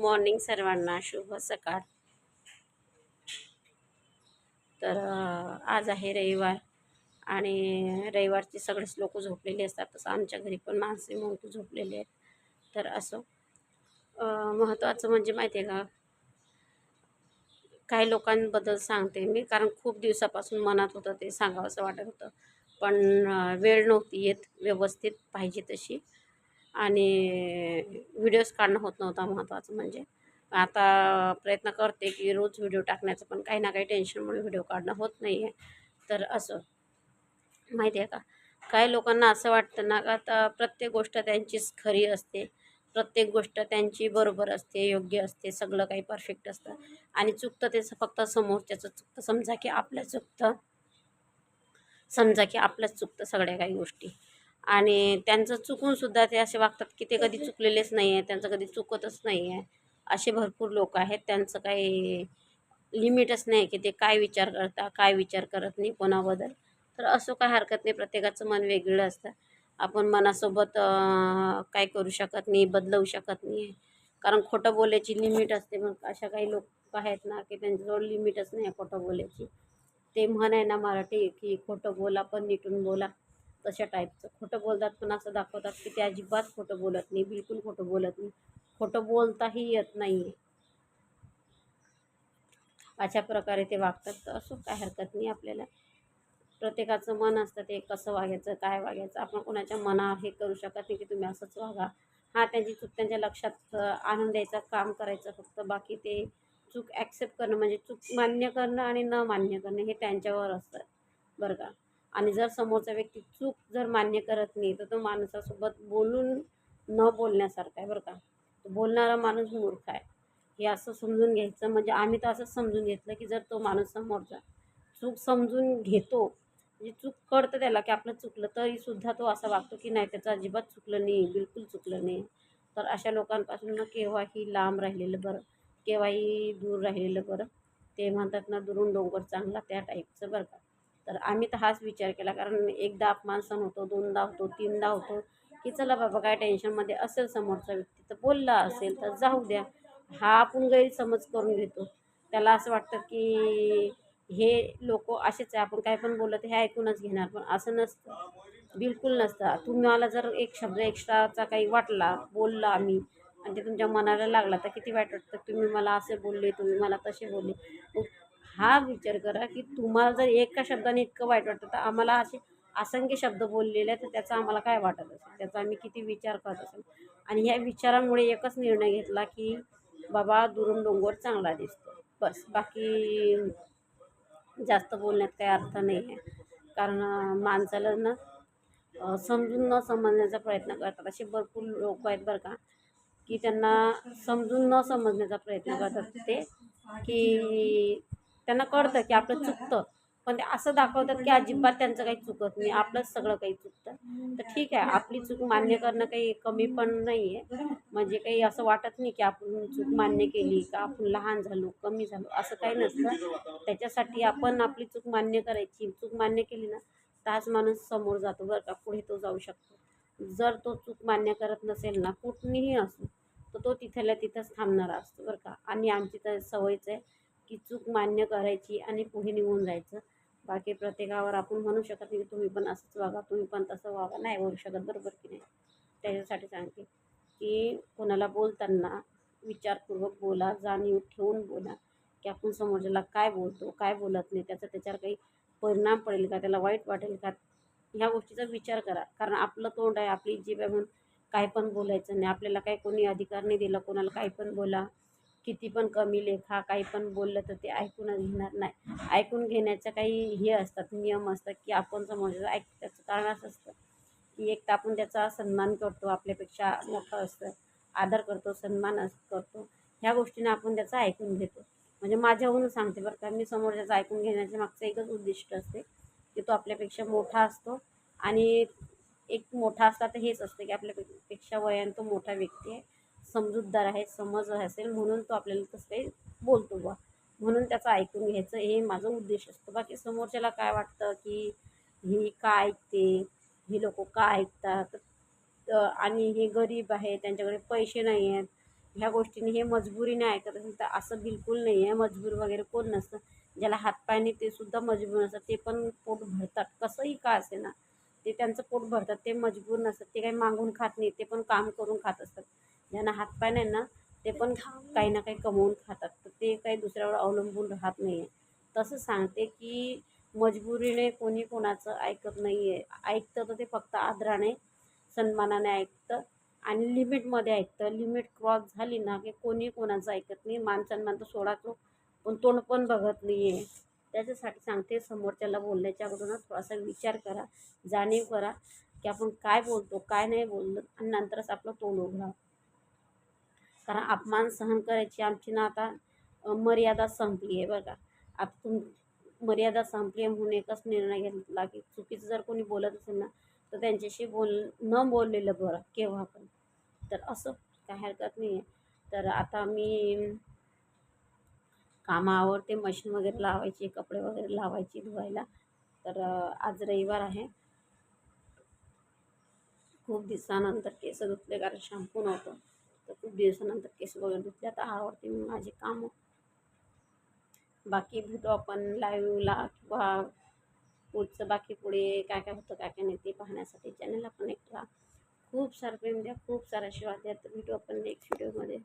Morning सर्वांना शुभ सकाळ. तर आज आहे रविवार आणि रविवारचे सगळेच लोक झोपलेले असतात तसं आमच्या घरी पण माणसे मोठे झोपलेले आहेत. तर असं महत्त्वाचं म्हणजे माहिती आहे का काही लोकांबद्दल सांगते मी कारण खूप दिवसापासून मनात होतं ते सांगावंसं वाटत होतं. पण वेळ नव्हती येत व्यवस्थित पाहिजे तशी. आणि व्हिडिओज काढणं होत नव्हता महत्त्वाचं म्हणजे. आता प्रयत्न करते की रोज व्हिडिओ टाकण्याचं पण काही ना काही टेन्शनमुळे व्हिडिओ काढणं होत नाही आहे तर असं. माहिती आहे का? काही लोकांना असं वाटतं ना का आता प्रत्येक गोष्ट त्यांचीच खरी असते. प्रत्येक गोष्ट त्यांची बरोबर असते योग्य असते सगळं काही परफेक्ट असतं. आणि चुकतं त्याचं फक्त समोरच्याचं चुकतं. समजा की आपलं चुकतं. समजा की आपलंच चुकतं सगळ्या काही गोष्टी. आणि त्यांचं चुकूनसुद्धा ते असे वागतात की ते कधी चुकलेलेच नाही आहे त्यांचं कधी चुकतच नाही आहे असे भरपूर लोक आहेत त्यांचं काही लिमिटच नाही की ते काय विचार करता काय विचार करत नाही कोणाबद्दल. तर असं काय हरकत नाही प्रत्येकाचं मन वेगळं असतं. आपण मनासोबत काय करू शकत नाही बदलवू शकत नाही. कारण खोटं बोलायची लिमिट असते. मग अशा काही लोक आहेत ना की त्यांच्याजवळ लिमिटच नाही आहे खोटं बोलायची. ते म्हण आहे ना मराठी की खोटं बोला पण नीटून बोला. तशा टाईपचं खोटं बोलतात पण असं दाखवतात की ते अजिबात खोटं बोलत नाही बिलकुल खोटं बोलत नाही. खोटं बोलताही येत नाही आहे अशा प्रकारे ते वागतात. तर असो काय हरकत नाही आपल्याला. प्रत्येकाचं मन असतं ते कसं वागायचं काय वागायचं. आपण कोणाच्या मनावर हे करू शकत नाही की तुम्ही असंच वागा. हा त्यांची चूक त्यांच्या लक्षात आणून द्यायचं काम करायचं फक्त. बाकी ते चूक ॲक्सेप्ट करणं म्हणजे चूक मान्य करणं आणि न मान्य करणं हे त्यांच्यावर असतं. बरं का? आणि जर समोरचा व्यक्ती चूक जर मान्य करत नाही तर तो माणसासोबत बोलून न बोलण्यासारखा आहे बरं का. तो बोलणारा माणूस मूर्ख आहे. हे असं समजून घ्यायचं म्हणजे आम्ही तर असंच समजून घेतलं की जर तो माणूस समोरचा चूक समजून घेतो म्हणजे चूक कळतं त्याला की आपलं चुकलं तरीसुद्धा तो असा वागतो की नाही त्याचं अजिबात चुकलं नाही बिलकुल चुकलं नाही. तर अशा लोकांपासून ना केव्हाही लांब राहिलेलं बरं केव्हाही दूर राहिलेलं बरं ते म्हणतात ना दुरून डोंगर चांगला त्या टाईपचं बरं का. तर आम्ही तर हाच विचार केला कारण एकदा अपमान सण होतो दोनदा होतो तीनदा होतो की चला बाबा काय टेन्शनमध्ये असेल समोरचा व्यक्ती तर बोलला असेल तर जाऊ द्या. हा आपण गैरसमज करून घेतो. त्याला असं वाटतं की हे लोक असेच आहे आपण काय पण बोलत हे ऐकूनच घेणार पण असं नसतं. बिलकुल नसतं. तुम्हाला जर एक शब्द एक्स्ट्राचा काही वाटला बोलला आम्ही आणि ते तुमच्या मनाला लागला तर किती वाईट वाटतं. तुम्ही मला असे बोलले तुम्ही मला तसे बोलले. हा विचार करा की तुम्हाला जर एका शब्दाने इतकं वाईट वाटतं तर आम्हाला असे असंख्य शब्द बोललेले आहेत तर त्याचा आम्हाला काय वाटत असेल? त्याचा आम्ही किती विचार करत असेल? आणि ह्या विचारामुळे एकच निर्णय घेतला की बाबा दुरून डोंगर चांगला दिसतो. बस बाकी जास्त बोलण्यात काही अर्थ नाही आहे. कारण माणसाला ना समजून न समजण्याचा प्रयत्न करतात. असे भरपूर लोक आहेत बरं का की त्यांना समजून न समजण्याचा प्रयत्न करतात ते की त्यांना कळतं की आपलं चुकतं. पण ते असं दाखवतात की अजिबात त्यांचं काही चुकत नाही. आपलंच सगळं काही चुकतं. तर ठीक आहे आपली चूक मान्य करणं काही कमी पण नाही आहे म्हणजे काही असं वाटत नाही की आपण चूक मान्य केली का आपण लहान झालो कमी झालो असं काही नसतं. त्याच्यासाठी आपण आपली चूक मान्य करायची. चूक मान्य केली ना तर हाच माणूस समोर जातो बरं का पुढे तो जाऊ शकतो. जर तो चूक मान्य करत नसेल ना कुठलीही असो तर तो तिथल्या तिथंच थांबणारा असतो बरं का. आणि आमची तर सवयच आहे की चूक मान्य करायची आणि पुढे निघून जायचं. बाकी प्रत्येकावर आपण म्हणू शकत नाही की तुम्ही पण असंच वागा तुम्ही पण तसं वागा. नाही बोलू शकत बरोबर की नाही? त्याच्यासाठी सांगते की कोणाला बोलताना विचारपूर्वक बोला जाणीव ठेवून बोला की आपण समोरच्याला काय बोलतो काय बोलत नाही त्याचा त्याच्यावर काही परिणाम पडेल का त्याला वाईट वाटेल का? ह्या गोष्टीचा विचार करा. कारण आपलं तोंड आहे आपली जीभ आहे म्हणून काय पण बोलायचं नाही. आपल्याला काही कोणी अधिकार नाही दिला कोणाला काही पण बोला. किती पण कमी लेखा काही पण बोललं तर ते ऐकूनच घेणार नाही. ऐकून घेण्याचं काही हे असतात नियम असतात की आपण समोरचं ऐक त्याचं कारण असं असतं की एक तर आपण त्याचा सन्मान करतो आपल्यापेक्षा मोठं असतं आदर करतो सन्मान अस करतो. ह्या गोष्टीने आपण त्याचं ऐकून घेतो. म्हणजे माझ्याहून सांगते बरं का मी समोरच्याचं ऐकून घेण्याच्या मागचं एकच उद्दिष्ट असते की तो आपल्यापेक्षा मोठा असतो आणि एक मोठा असला तर हेच असतं की आपल्यापेक्षा वयाने तो मोठा व्यक्ती आहे. समजूतदार आहे समज असेल म्हणून तो आपल्याला तसं काही बोलतो बा म्हणून त्याचं ऐकून घ्यायचं हे माझं उद्देश असतो. बाकी समोरच्याला काय वाटतं की ही का ऐकते ही लोक का ऐकतात? आणि हे गरीब आहे त्यांच्याकडे पैसे नाही आहेत ह्या गोष्टीने हे मजबुरीने ऐकत असेल तर असं बिलकुल नाही आहे. मजबूर वगैरे कोण नसतं. ज्याला हातपायने ते सुद्धा मजबूर नसतात ते पण पोट भरतात. कसंही का असे ना ते त्यांचं पोट भरतात ते मजबूर नसतात ते काही मागून खात नाही ते पण काम करून खात असतात. ज्यांना हातपाय नाही ना ते पण काही ना काही कमवून खातात. तर ते काही दुसऱ्यावर अवलंबून राहत नाही आहे तसं सांगते की मजबुरीने कोणी कोणाचं ऐकत नाही आहे ऐकतं तर ते फक्त आदराने सन्मानाने ऐकतं आणि लिमिटमध्ये ऐकतं. लिमिट क्रॉस झाली ना की कोणी कोणाचं ऐकत नाही. मान सन्मान तर सोडाचो पण तोंड पण बघत नाही आहे त्याच्यासाठी सांगते समोरच्याला बोलण्याच्या अगोदर थोडासा विचार करा. जाणीव करा की आपण काय बोलतो काय नाही बोललो आणि नंतरच आपलं तोंड उघडा. कारण अपमान सहन करायची आमची ना आता मर्यादा संपली आहे बघा. आता तुम मर्यादा संपली आहे म्हणून एकच निर्णय घेतला की चुकीचं जर कोणी बोलत असेल ना तर त्यांच्याशी बोल न बोललेलं बरं केव्हा पण. तर असं काय हरकत नाही आहे. तर आता मी कामावर ते मशीन वगैरे लावायची कपडे वगैरे लावायची धुवायला. तर आज रविवार आहे. खूप दिवसानंतर केस धुतले कारण शॅम्पू नव्हतं. तर खूप दिवसानंतर केस वगैरे धुतले आता आवडते मी माझे कामं. बाकी भेटू आपण लाईव्हला किंवा पुढचं बाकी पुढे काय काय होतं काय काय नाही ते पाहण्यासाठी चॅनलला कनेक्ट राहा. खूप सारा प्रेम द्या खूप सारा आशीर्वाद द्या. तर भेटू आपण नेक्स्ट व्हिडिओमध्ये